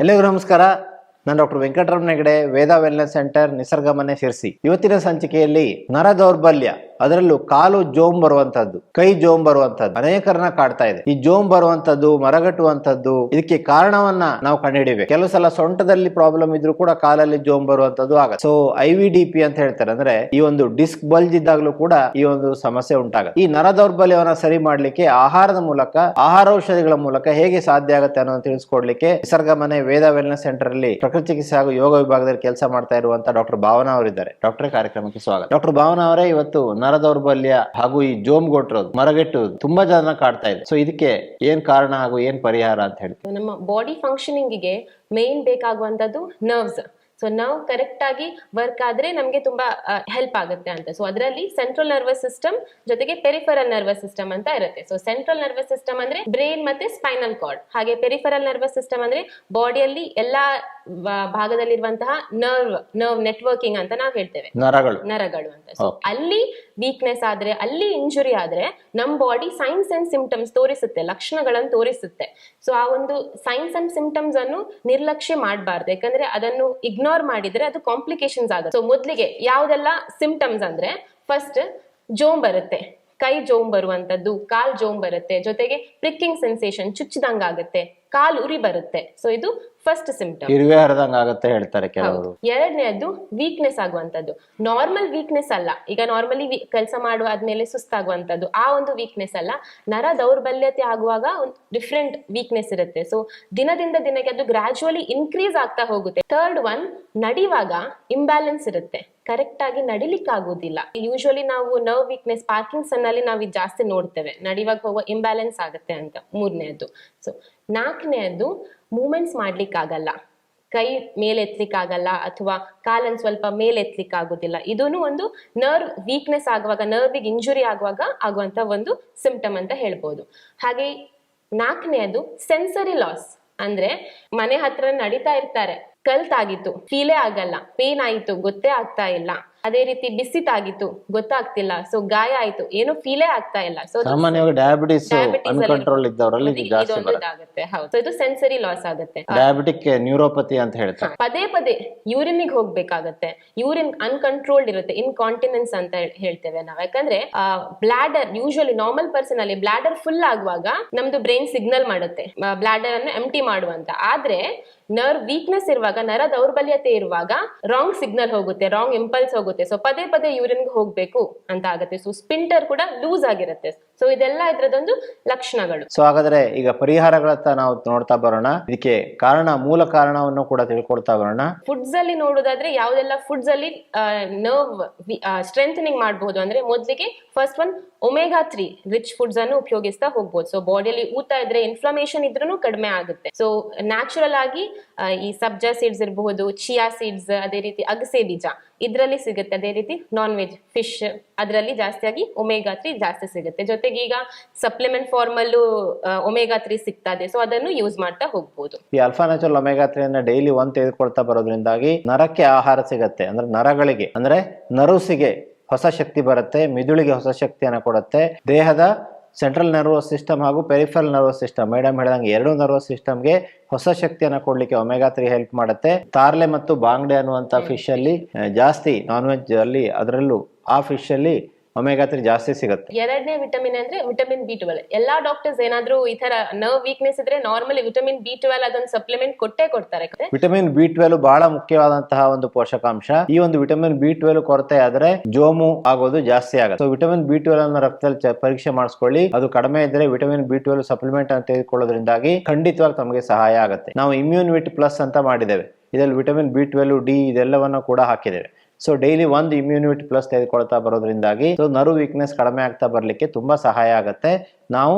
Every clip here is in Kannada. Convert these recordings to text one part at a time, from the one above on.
ಎಲ್ಲರಿಗೂ ನಮಸ್ಕಾರ. ನಾನು doctor Venkataramana Hegde, Veda wellness centre, Nisarga Mane, Sirsi. ಇವತ್ತಿನ ಸಂಚಿಕೆಯಲ್ಲಿ ನರ ದೌರ್ಬಲ್ಯ ಅದರಲ್ಲೂ ಕಾಲು ಜೋಮ್ ಬರುವಂತದ್ದು ಕೈ ಜೋಮ್ ಬರುವಂತದ್ದು ಅನೇಕರನ್ನ ಕಾಡ್ತಾ ಇದೆ. ಈ ಜೋಮ್ ಬರುವಂತದ್ದು ಮರಗಟ್ಟುವಂತದ್ದು ಇದಕ್ಕೆ ಕಾರಣವನ್ನ ನಾವು ಕಂಡುಹಿಡಿಬೇಕು ಕೆಲವು ಸಲ ಸೊಂಟದಲ್ಲಿ ಪ್ರಾಬ್ಲಮ್ ಇದ್ರು ಕೂಡ ಕಾಲಲ್ಲಿ ಜೋಮ್ ಬರುವಂತದ್ದು ಆಗ so I V D P ಅಂತ ಹೇಳ್ತಾರೆ. ಅಂದ್ರೆ ಈ ಒಂದು ಡಿಸ್ಕ್ ಬಲ್ಜ್ ಇದ್ದಾಗಲೂ ಕೂಡ ಈ ಒಂದು ಸಮಸ್ಯೆ ಉಂಟಾಗ ಈ ನರ ದೌರ್ಬಲ್ಯವನ್ನ ಸರಿ ಮಾಡ್ಲಿಕ್ಕೆ ಆಹಾರದ ಮೂಲಕ ಆಹಾರ ಔಷಧಿಗಳ ಮೂಲಕ ಹೇಗೆ ಸಾಧ್ಯ ಆಗುತ್ತೆ ಅನ್ನೋದು ತಿಳಿಸ್ಕೊಡ್ಲಿಕ್ಕೆ ನಿಸರ್ಗ ಮನೆ ವೇದ ವೆಲ್ನೆಸ್ ಸೆಂಟರ್ ಅಲ್ಲಿ ಪ್ರಕೃತಿ ಚಿಕಿತ್ಸೆ ಹಾಗೂ ಯೋಗ ವಿಭಾಗದಲ್ಲಿ ಕೆಲಸ ಮಾಡ್ತಾ ಇರುವಂತ ಡಾಕ್ಟರ್ ಭಾವನಾ ಅವರಿದ್ದಾರೆ. ಡಾಕ್ಟರ್ ಕಾರ್ಯಕ್ರಮಕ್ಕೆ ಸ್ವಾಗತ. ಡಾಕ್ಟರ್ ಭಾವನಾ ಅವರೇ ಇವತ್ತು ನರ ದೌರ್ಬಲ್ಯ ಹಾಗೂ ಈ ಜೋಮ್ ಗೊಟ್ಟಿರೋದು ಮರಗೆಟ್ಟುವುದು ತುಂಬಾ ಜನ ಕಾಡ್ತಾ ಇದೆ. ಸೊ ಇದಕ್ಕೆ ಏನ್ ಕಾರಣ ಹಾಗೂ ಏನ್ ಪರಿಹಾರ ಅಂತ ಹೇಳಿ ನಮ್ಮ ಬಾಡಿ ಫಂಕ್ಷನಿಂಗಿಗೆ ಮೇನ್ ಬೇಕಾಗುವಂತದ್ದು ನರ್ವ್ಸ್ ಸೊ ನಾವು ಕರೆಕ್ಟ್ ಆಗಿ ವರ್ಕ್ ಆದ್ರೆ ನಮಗೆ ತುಂಬಾ ಹೆಲ್ಪ್ ಆಗುತ್ತೆ ಅಂತ. ಸೊ ಅದರಲ್ಲಿ ಸೆಂಟ್ರಲ್ ನರ್ವಸ್ ಸಿಸ್ಟಮ್ ಜೊತೆಗೆ ಪೆರಿಫರಲ್ ನರ್ವಸ್ ಸಿಸ್ಟಮ್ ಅಂತ ಇರುತ್ತೆ. ಸೊ ಸೆಂಟ್ರಲ್ ನರ್ವಸ್ ಸಿಸ್ಟಮ್ ಅಂದ್ರೆ ಬ್ರೈನ್ ಮತ್ತೆ ಸ್ಪೈನಲ್ ಕಾರ್ಡ್ ಹಾಗೆ ಪೆರಿಫರಲ್ ನರ್ವಸ್ ಸಿಸ್ಟಮ್ ಅಂದ್ರೆ ಬಾಡಿಯಲ್ಲಿ ಎಲ್ಲಾ ಭಾಗದಲ್ಲಿರುವಂತಹ ನರ್ವ್ ನರ್ವ್ ನೆಟ್ವರ್ಕಿಂಗ್ ಅಂತ ನಾವು ಹೇಳ್ತೇವೆ. ನರಗಳು. ನರಗಳು ಅಂತ. ಸೊ ಅಲ್ಲಿ ವೀಕ್ನೆಸ್ ಆದ್ರೆ ಅಲ್ಲಿ ಇಂಜುರಿ ಆದ್ರೆ ನಮ್ ಬಾಡಿ ಸೈನ್ಸ್ ಅಂಡ್ ಸಿಂಪ್ಟಮ್ಸ್ ತೋರಿಸುತ್ತೆ ಲಕ್ಷಣಗಳನ್ನು ತೋರಿಸುತ್ತೆ. ಸೊ ಆ ಒಂದು ಸೈನ್ಸ್ ಅಂಡ್ ಸಿಂಪ್ಟಮ್ಸ್ ಅನ್ನು ನಿರ್ಲಕ್ಷ್ಯ ಮಾಡಬಾರ್ದು. ಯಾಕಂದ್ರೆ ಅದನ್ನು ಇಗ್ನೋರ್ ಮಾಡಿದ್ರೆ ಅದು ಕಾಂಪ್ಲಿಕೇಶನ್ಸ್ ಆಗುತ್ತೆ. ಸೊ ಮೊದ್ಲಿಗೆ ಯಾವ್ದೆಲ್ಲ ಸಿಂಪ್ಟಮ್ಸ್ ಅಂದ್ರೆ ಫಸ್ಟ್ ಜೋಮ್ ಬರುತ್ತೆ. ಕೈ ಜೋಮ್ ಬರುವಂತದ್ದು ಕಾಲ್ ಜೋಮ್ ಬರುತ್ತೆ. ಜೊತೆಗೆ ಪ್ರಿಕ್ಕಿಂಗ್ ಸೆನ್ಸೇಷನ್ ಚುಚ್ಚಿದಂಗಾಗುತ್ತೆ. ಕಾಲ್ ಉರಿ ಬರುತ್ತೆ. ಸೊ ಇದು ಫಸ್ಟ್ ಸಿಂಪ್ಟಮ್ ಇರುವೆ ಹರಿದಂಗ ಆಗುತ್ತೆ ಹೇಳ್ತಾರೆ ಕೆಲವರು. ಎರಡನೇದು ವೀಕ್ನೆಸ್ ಆಗುವಂತದ್ದು ನಾರ್ಮಲ್ ವೀಕ್ನೆಸ್ ಅಲ್ಲ. ಈಗ ನಾರ್ಮಲಿ ಕೆಲಸ ಮಾಡುವ ಆದ್ಮೇಲೆ ಸುಸ್ತಾಗುವಂತದ್ದು ಆ ಒಂದು ವೀಕ್ನೆಸ್ ಅಲ್ಲ. ನರ ದೌರ್ಬಲ್ಯತೆ ಆಗುವಾಗ ಒಂದು ಡಿಫ್ರೆಂಟ್ ವೀಕ್ನೆಸ್ ಇರುತ್ತೆ. ಸೊ ದಿನದಿಂದ ದಿನಕ್ಕೆ ಅದು ಗ್ರಾಜುವಲಿ ಇನ್ಕ್ರೀಸ್ ಆಗ್ತಾ ಹೋಗುತ್ತೆ. ಥರ್ಡ್ ಒನ್ ನಡಿವಾಗ ಇಂಬ್ಯಾಲೆನ್ಸ್ ಇರುತ್ತೆ. ಕರೆಕ್ಟ್ ಆಗಿ ನಡಿಲಿಕ್ಕೆ ಆಗುದಿಲ್ಲ ಯೂಶುವಲಿ ನಾವು ನರ್ವ್ ವೀಕ್ನೆಸ್ ಪಾರ್ಕಿಂಗ್ಸನ್ ಅಲ್ಲಿ ನಾವು ಇದು ಜಾಸ್ತಿ ನೋಡ್ತೇವೆ. ನಡಿವಾಗ ಹೋಗುವ ಇಂಬ್ಯಾಲೆನ್ಸ್ ಆಗುತ್ತೆ ಅಂತ. ಮೂರನೇದು. ಸೊ ನಾಲ್ಕನೇದು ಮೂಮೆಂಟ್ಸ್ ಮಾಡ್ಲಿಕ್ಕಾಗಲ್ಲ. ಕೈ ಮೇಲೆ ಎತ್ತಲಿಕ್ಕಾಗಲ್ಲ ಅಥವಾ ಕಾಲನ್ನು ಸ್ವಲ್ಪ ಮೇಲೆ ಎತ್ತಲಿಕ್ಕೆ ಆಗುದಿಲ್ಲ ಇದೂನು ಒಂದು ನರ್ವ್ ವೀಕ್ನೆಸ್ ಆಗುವಾಗ ನರ್ವಿಗೆ ಇಂಜುರಿ ಆಗುವಾಗ ಆಗುವಂತ ಒಂದು ಸಿಂಪ್ಟಮ್ ಅಂತ ಹೇಳ್ಬೋದು. ಹಾಗೆ ನಾಲ್ಕನೇದು ಸೆನ್ಸರಿ ಲಾಸ್ ಅಂದ್ರೆ ಮನೆ ಹತ್ರ ನಡೀತಾ ಇರ್ತಾರೆ. ಕಲ್ತಾಗಿತ್ತು. ಫೀಲೇ ಆಗಲ್ಲ. ಪೇನ್ ಆಯಿತು. ಗೊತ್ತೇ ಆಗ್ತಾ ಇಲ್ಲ. ಅದೇ ರೀತಿ ಬಿಸಿತಾಗಿತ್ತು ಗೊತ್ತಾಗ್ತಿಲ್ಲ. ಸೊ ಗಾಯ ಆಯ್ತು. ಏನು ಫೀಲೇ ಆಗ್ತಾ ಇಲ್ಲ. ಸೊ ಸಾಮಾನ್ಯವಾಗಿ ಡಯಾಬಿಟಿಸ್ ಅನ್ಕಂಟ್ರೋಲ್ ಇದ್ದವರಲ್ಲಿ ಇದು ಜಾಸ್ತಿ ಇದೊಂದು ಬರುತ್ತೆ. ಇದಾಗುತ್ತೆ. ಹೌದು. ಸೊ ಇದು ಸೆನ್ಸರಿ ಲಾಸ್ ಆಗುತ್ತೆ. ಡಯಾಬಿಟಿಕ್ ನ್ಯೂರೋಪತಿ ಅಂತ ಹೇಳ್ತಾರೆ. ಪದೇ ಪದೇ ಯೂರಿನ್ಗೆ ಹೋಗ್ಬೇಕಾಗತ್ತೆ. ಯೂರಿನ್ ಅನ್ಕಂಟ್ರೋಲ್ಡ್ ಇರುತ್ತೆ. ಇನ್ಕಾಂಟಿನೆನ್ಸ್ ಅಂತ ಹೇಳ್- ಹೇಳ್ತೇವೆ ನಾವು. ಯಾಕಂದ್ರೆ ಬ್ಲಾಡರ್ ಯೂಶಲಿ ನಾರ್ಮಲ್ ಪರ್ಸನ್ ಅಲ್ಲಿ ಬ್ಲಾಡರ್ ಫುಲ್ ಆಗುವಾಗ ನಮ್ದು ಬ್ರೈನ್ ಸಿಗ್ನಲ್ ಮಾಡುತ್ತೆ. ಬ್ಲಾಡರ್ ಅನ್ನು ಎಂಟಿ ಮಾಡುವಂತ. ಆದ್ರೆ ನರ್ವ್ ವೀಕ್ನೆಸ್ ಇರುವಾಗ, ನರ ದೌರ್ಬಲ್ಯತೆ ಇರುವಾಗ ರಾಂಗ್ ಸಿಗ್ನಲ್ ಹೋಗುತ್ತೆ ರಾಂಗ್ ಇಂಪಲ್ಸ್ ಹೋಗುತ್ತೆ. ಸೊ ಪದೇ ಪದೇ ಯೂರಿನ್ಗೆ ಹೋಗ್ಬೇಕು ಅಂತ ಆಗುತ್ತೆ. ಸೊ ಸ್ಪಿಂಟರ್ ಕೂಡ ಲೂಸ್ ಆಗಿರುತ್ತೆ. ಸೊ ಇದೆಲ್ಲ ಇದರದೊಂದು ಲಕ್ಷಣಗಳು. ಸೊ ಹಾಗಾದ್ರೆ ಈಗ ಪರಿಹಾರಗಳತ್ತ ನಾವು ನೋಡ್ತಾ ಬರೋಣ. ಇದಕ್ಕೆ ಕಾರಣ ಮೂಲ ಕಾರಣವನ್ನು ಕೂಡ ತಿಳ್ಕೊಳ್ತಾ ಬರೋಣ. ಫುಡ್ಸ್ ಅಲ್ಲಿ ನೋಡೋದಾದ್ರೆ ಯಾವ್ದೆಲ್ಲ ಫುಡ್ಸ್ ಅಲ್ಲಿ ನರ್ವ್ ಸ್ಟ್ರೆಂಥನಿಂಗ್ ಮಾಡಬಹುದು ಅಂದ್ರೆ ಮೊದಲಿಗೆ first one omega three rich foods ಅನ್ನು ಉಪಯೋಗಿಸ್ತಾ ಹೋಗ್ಬೋದು. ಸೊ ಬಾಡಿಯಲ್ಲಿ ಊತ ಇದ್ರೆ ಇನ್ಫ್ಲಮೇಷನ್ ಇದ್ರೂ ಕಡಿಮೆ ಆಗುತ್ತೆ. ಸೊ ನ್ಯಾಚುರಲ್ ಆಗಿ ಈ ಸಬ್ಜಾ ಸೀಡ್ಸ್ ಇರಬಹುದು ಚಿಯಾ ಸೀಡ್ಸ್ ಅದೇ ರೀತಿ ಅಗಸೆ ಬೀಜ ಇದರಲ್ಲಿ ಸಿಗುತ್ತೆ. ಅದೇ ರೀತಿ ನಾನ್ ವೆಜ್ ಫಿಶ್ ಅದರಲ್ಲಿ ಜಾಸ್ತಿಯಾಗಿ ಒಮೆಗಾ ತ್ರೀ ಜಾಸ್ತಿ ಸಿಗುತ್ತೆ. ಜೊತೆಗೆ ಈಗ ಸಪ್ಲಿಮೆಂಟ್ ಫಾರ್ಮ್ ಅಲ್ಲೂ ಒಮೆಗಾ ತ್ರೀ ಸಿಗ್ತಾ ಇದೆ. ಸೊ ಅದನ್ನು ಯೂಸ್ ಮಾಡ್ತಾ ಹೋಗ್ಬೋದು. ಈ alpha natural omega three daily ಒಂದ್ ತೆಗೆದುಕೊಳ್ತಾ ಬರೋದ್ರಿಂದಾಗಿ ನರಕ್ಕೆ ಆಹಾರ ಸಿಗತ್ತೆ. ಅಂದ್ರೆ ನರಗಳಿಗೆ, ಅಂದ್ರೆ ನರುಸಿಗೆ ಹೊಸ ಶಕ್ತಿ ಬರುತ್ತೆ, ಮಿದುಳಿಗೆ ಹೊಸ ಶಕ್ತಿಯನ್ನು ಕೊಡುತ್ತೆ. ದೇಹದ ಸೆಂಟ್ರಲ್ ನರ್ವಸ್ ಸಿಸ್ಟಮ್ ಹಾಗೂ ಪೆರಿಫರಲ್ ನರ್ವಸ್ ಸಿಸ್ಟಮ್ ಮೇಡಮ್ ಹೇಳಿದಂಗೆ ಎರಡು ನರ್ವಸ್ ಸಿಸ್ಟಮ್ಗೆ ಹೊಸ ಶಕ್ತಿಯನ್ನು ಕೊಡ್ಲಿಕ್ಕೆ ಒಮೆಗಾ ತ್ರೀ ಹೆಲ್ಪ್ ಮಾಡುತ್ತೆ. ತಾರ್ಲೆ ಮತ್ತು ಬಾಂಗ್ಡೆ ಅನ್ನುವಂಥ ಫಿಶ್ ಅಲ್ಲಿ ಜಾಸ್ತಿ ನಾನ್ ವೆಜ್ ಅಲ್ಲಿ, ಅದರಲ್ಲೂ ಆ ಫಿಶ್ ಅಲ್ಲಿ ಒಮೆಗಾ ತ್ರೀ ಜಾಸ್ತಿ ಸಿಗುತ್ತೆ. ಎರಡನೇ ವಿಟಮಿನ್ ಅಂದ್ರೆ ವಿಟಮಿನ್ ಬಿ ಟ್ವೆಲ್ ಎಲ್ಲಾ ಡಾಕ್ಟರ್ಸ್ ಏನಾದ್ರೂ ಈ ತರ ನರ್ವ್ ವೀಕ್ನೆಸ್ ಇದ್ರೆ ನಾರ್ಮಲಿ ವಿಟಮಿನ್ ಬಿ ಟ್ವೆಲ್ ಅದೊಂದು ಸಪ್ಲಿಮೆಂಟ್ ಕೊಟ್ಟೇ ಕೊಡ್ತಾರೆ ವಿಟಮಿನ್ ಬಿ ಟ್ವೆಲ್ ಬಹಳ ಮುಖ್ಯವಾದಂತಹ ಒಂದು ಪೋಷಕಾಂಶ. ಈ ಒಂದು ವಿಟಮಿನ್ ಬಿ ಟ್ವೆಲ್ ಕೊರತೆ ಆದ್ರೆ ಜೋಮು ಆಗೋದು ಜಾಸ್ತಿ ಆಗುತ್ತೆ. ಸೊ ವಿಟಮಿನ್ ಬಿ ಟ್ವೆಲ್ ಅನ್ನು ರಕ್ತದಲ್ಲಿ ಪರೀಕ್ಷೆ ಮಾಡಿಸ್ಕೊಳ್ಳಿ. ಅದು ಕಡಿಮೆ ಇದ್ರೆ ವಿಟಮಿನ್ ಬಿ ಟ್ವೆಲ್ ಸಪ್ಲಿಮೆಂಟ್ ಅನ್ನು ತೆಗೆದುಕೊಳ್ಳೋದ್ರಿಂದಾಗಿ ಖಂಡಿತವಾಗಿ ತಮಗೆ ಸಹಾಯ ಆಗುತ್ತೆ. ನಾವು ಇಮ್ಯೂನಿಟಿ ಪ್ಲಸ್ ಅಂತ ಮಾಡಿದ್ದೇವೆ. ಇದರಲ್ಲಿ ವಿಟಮಿನ್ ಬಿ ಟ್ವೆಲ್ ಡಿ ಇದೆಲ್ಲವನ್ನು ಕೂಡ ಹಾಕಿದ್ದೇವೆ. ಸೊ ಡೈಲಿ ಒಂದು ಇಮ್ಯುನಿಟಿ ಪ್ಲಸ್ ತೆಗೆದುಕೊಳ್ತಾ ಬರೋದ್ರಿಂದಾಗಿ ಸೊ ನರು ವೀಕ್ನೆಸ್ ಕಡಿಮೆ ಆಗ್ತಾ ಬರಲಿಕ್ಕೆ ತುಂಬಾ ಸಹಾಯ ಆಗುತ್ತೆ. ನಾವು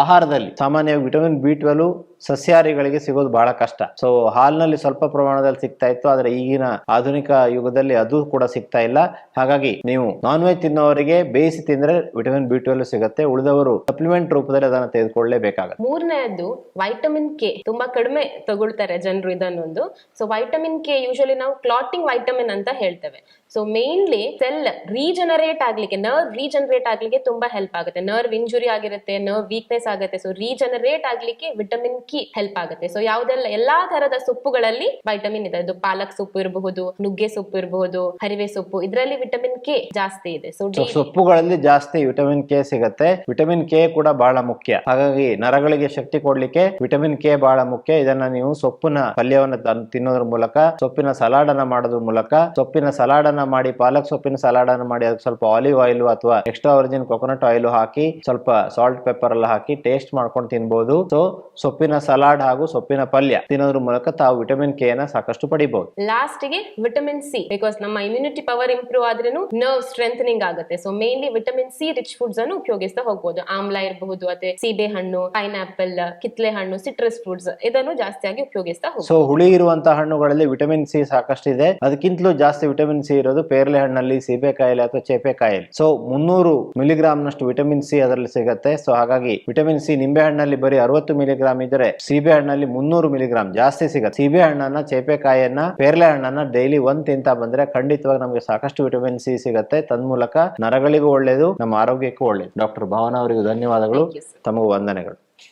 ಆಹಾರದಲ್ಲಿ ಸಾಮಾನ್ಯವಾಗಿ ವಿಟಮಿನ್ ಬಿ ಟ್ವೆಲ್ ಸಸ್ಯಾಹಾರಿಗಳಿಗೆ ಸಿಗೋದು ಬಹಳ ಕಷ್ಟ. ಸೊ ಹಾಲ್ನಲ್ಲಿ ಸ್ವಲ್ಪ ಪ್ರಮಾಣದಲ್ಲಿ ಸಿಗ್ತಾ ಇತ್ತು, ಆದ್ರೆ ಈಗಿನ ಆಧುನಿಕ ಯುಗದಲ್ಲಿ ಅದು ಕೂಡ ಸಿಗ್ತಾ ಇಲ್ಲ. ಹಾಗಾಗಿ ನೀವು ನಾನ್ ವೆಜ್ ತಿನ್ನೋವರಿಗೆ ಬೇಯಿಸಿ ತಿಂದ್ರೆ ವಿಟಮಿನ್ ಬಿ ಟ್ವೆಲ್ ಸಿಗುತ್ತೆ. ಉಳಿದವರು ಸಪ್ಲಿಮೆಂಟ್ ರೂಪದಲ್ಲಿ ಅದನ್ನು ತೆಗೆದುಕೊಳ್ಳಲೇಬೇಕಾಗುತ್ತೆ ಮೂರನೇದು ವೈಟಮಿನ್ ಕೆ ತುಂಬಾ ಕಡಿಮೆ ತಗೊಳ್ತಾರೆ ಜನರು ಇದನ್ನೊಂದು. ಸೊ ವೈಟಮಿನ್ ಕೆ ಯೂಶಲಿ ನಾವು ಕ್ಲಾಟಿಂಗ್ ವೈಟಮಿನ್ ಅಂತ ಹೇಳ್ತೇವೆ. ಸೊ ಮೇನ್ಲಿ ಸೆಲ್ ರೀಜನರೇಟ್ ಆಗ್ಲಿಕ್ಕೆ ನರ್ವ್ ರೀಜನರೇಟ್ ಆಗ್ಲಿಕ್ಕೆ ತುಂಬಾ ಹೆಲ್ಪ್ ಆಗುತ್ತೆ. ನರ್ವ್ ಇಂಜುರಿ ಆಗಿರುತ್ತೆ ನರ್ವ್ ವೀಕ್ನೆಸ್ ಆಗುತ್ತೆ. ಸೊ ರೀಜನರೇಟ್ ಆಗ್ಲಿಕ್ಕೆ ವಿಟಮಿನ್ ಕಿ ಹೆಲ್ಪ್ ಆಗುತ್ತೆ. ಸೊ ಯಾವ್ದೆಲ್ಲ ಎಲ್ಲಾ ತರದ ಸೊಪ್ಪುಗಳಲ್ಲಿ ವೈಟಮಿನ್ ಇದೆ. ಅದು ಪಾಲಕ್ ಸೊಪ್ಪು ಇರಬಹುದು ನುಗ್ಗೆ ಸೊಪ್ಪು ಇರಬಹುದು ಹರಿವೆ ಸೊಪ್ಪು ಇದರಲ್ಲಿ ವಿಟಮಿನ್ ಕೆ ಜಾಸ್ತಿ ಇದೆ. ಸೊ ಸೊಪ್ಪುಗಳಲ್ಲಿ ಜಾಸ್ತಿ ವಿಟಮಿನ್ ಕೆ ಸಿಗುತ್ತೆ. ವಿಟಮಿನ್ ಕೆ ಕೂಡ ಬಹಳ ಮುಖ್ಯ. ಹಾಗಾಗಿ ನರಗಳಿಗೆ ಶಕ್ತಿ ಕೊಡ್ಲಿಕ್ಕೆ ವಿಟಮಿನ್ ಕೆ ಬಹಳ ಮುಖ್ಯ. ಇದನ್ನ ನೀವು ಸೊಪ್ಪಿನ ಪಲ್ಯವನ್ನು ತನ್- ತಿನ್ನೋದ್ರ ಮೂಲಕ ಸೊಪ್ಪಿನ ಸಲಾಡ್ ಅನ್ನ ಮಾಡೋದ್ರ ಮೂಲಕ ಸೊಪ್ಪಿನ ಸಲಾಡ್ ಅನ್ನ ಮಾಡಿ ಪಾಲಕ್ ಸೊಪ್ಪಿನ ಸಲಾಡ್ ಅನ್ನ ಮಾಡಿ ಅದಕ್ಕೆ ಸ್ವಲ್ಪ ಆಲಿವ್ ಆಯಿಲ್ ಅಥವಾ ಎಕ್ಸ್ಟ್ರಾ ಒರಿಜಿನ್ ಕೊಕೊನಟ್ ಆಯಿಲ್ ಹಾಕಿ ಸ್ವಲ್ಪ ಸಾಲ್ಟ್ ಪೆಪ್ಪರ್ ಎಲ್ಲ ಹಾಕಿ ಟೇಸ್ಟ್ ಮಾಡ್ಕೊಂಡು ತಿನ್ಬಹುದು ಸೊ ಸೊಪ್ಪಿನ ಸಲಾಡ್ ಹಾಗೂ ಸೊಪ್ಪಿನ ಪಲ್ಯ ತಿನ್ನೋದ್ರ ಮೂಲಕ ತಾವು ವಿಟಮಿನ್ ಕೆ ನ ಸಾಕಷ್ಟು ಪಡಿಬಹುದು ಲಾಸ್ಟ್ಗೆ ವಿಟಮಿನ್ ಸಿ ಬಿಕಾಸ್ ನಮ್ಮ ಇಮ್ಯುನಿಟಿ ಪವರ್ ಇಂಪ್ರೂವ್ ಆದ್ರೂ ನರ್ವ್ ಸ್ಟ್ರೆಂಥನಿಂಗ್ ಆಗುತ್ತೆ. So mainly vitamin C rich foods ಅನ್ನು ಉಪಯೋಗಿಸ್ತಾ ಹೋಗಬಹುದು ಆಮ್ಲ ಇರಬಹುದು ಅದೇ ಸೀಬೆ ಹಣ್ಣು ಪೈನಾಪಲ್ ಕಿತ್ಲೆ ಹಣ್ಣು ಸಿಟ್ರಸ್ ಫ್ರೂಟ್ಸ್ ಇದನ್ನು ಜಾಸ್ತಿಯಾಗಿ ಉಪಯೋಗಿಸ್ತಾ ಹೋಗ್ಬೋದು. ಸೊ ಹುಳಿ ಇರುವಂತಹ ಹಣ್ಣುಗಳಲ್ಲಿ ವಿಟಮಿನ್ ಸಿ ಸಾಕಷ್ಟು ಇದೆ ಅದಕ್ಕಿಂತಲೂ ಜಾಸ್ತಿ ವಿಟಮಿನ್ ಸಿ ಇರೋದು ಪೇರ್ಲೆ ಹಣ್ಣಲ್ಲಿ ಸೀಬೆಕಾಯಲ್ಲಿ ಅಥವಾ ಚೇಪೆಕಾಯಲ್ಲಿ ಸೊ ಮುನ್ನೂರು ಮಿಲಿಗ್ರಾಮ್ ನಷ್ಟು ವಿಟಮಿನ್ ಸಿ ಅದರಲ್ಲಿ ಸಿಗುತ್ತೆ. ಸೊ ಹಾಗಾಗಿ ವಿಟಮಿನ್ ಸಿ ನಿಂಬೆ ಹಣ್ಣಲ್ಲಿ ಬರೀ ಅರವತ್ತು ಮಿಲಿಗ್ರಾಮ್ ಇದ್ರೆ ಸೀಬೆ ಹಣ್ಣಲ್ಲಿ ಮುನ್ನೂರು ಮಿಲಿಗ್ರಾಮ್ ಜಾಸ್ತಿ ಸಿಗುತ್ತೆ. ಸೀಬೆ ಹಣ್ಣನ್ನ ಚೇಪೆಕಾಯನ್ನ ಪೇರ್ಲೆ ಹಣ್ಣನ್ನ ಡೈಲಿ ಒಂದ್ ತಿಂತ ಬಂದ್ರೆ ಖಂಡಿತವಾಗಿ ನಮಗೆ ಸಾಕಷ್ಟು ವಿಟಮಿನ್ ಸಿ ಸಿಗುತ್ತೆ. ತನ್ಮೂಲಕ ನರಗಳಿಗೂ ಒಳ್ಳೇದು ನಮ್ಮ ಆರೋಗ್ಯಕ್ಕೂ ಒಳ್ಳೇದು. ಡಾಕ್ಟರ್ ಭಾವನಾ ಅವರಿಗೂ ಧನ್ಯವಾದಗಳು. ತಮಗೂ ವಂದನೆಗಳು.